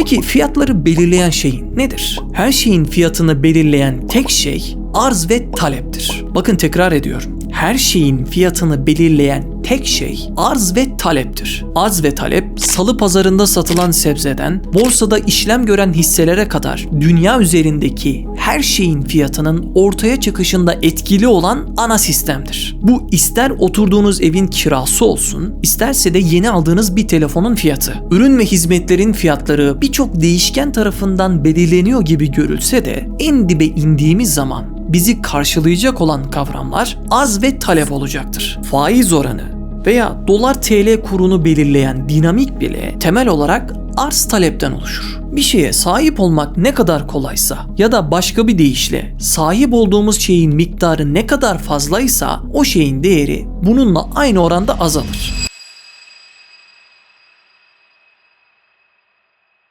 Peki fiyatları belirleyen şey nedir? Her şeyin fiyatını belirleyen tek şey arz ve taleptir. Bakın tekrar ediyorum. Her şeyin fiyatını belirleyen tek şey arz ve taleptir. Arz ve talep salı pazarında satılan sebzeden borsada işlem gören hisselere kadar dünya üzerindeki her şeyin fiyatının ortaya çıkışında etkili olan ana sistemdir. Bu ister oturduğunuz evin kirası olsun, isterse de yeni aldığınız bir telefonun fiyatı. Ürün ve hizmetlerin fiyatları birçok değişken tarafından belirleniyor gibi görülse de en dibe indiğimiz zaman bizi karşılayacak olan kavramlar arz ve talep olacaktır. Faiz oranı veya dolar TL kurunu belirleyen dinamik bile temel olarak arz talepten oluşur. Bir şeye sahip olmak ne kadar kolaysa ya da başka bir deyişle sahip olduğumuz şeyin miktarı ne kadar fazlaysa o şeyin değeri bununla aynı oranda azalır.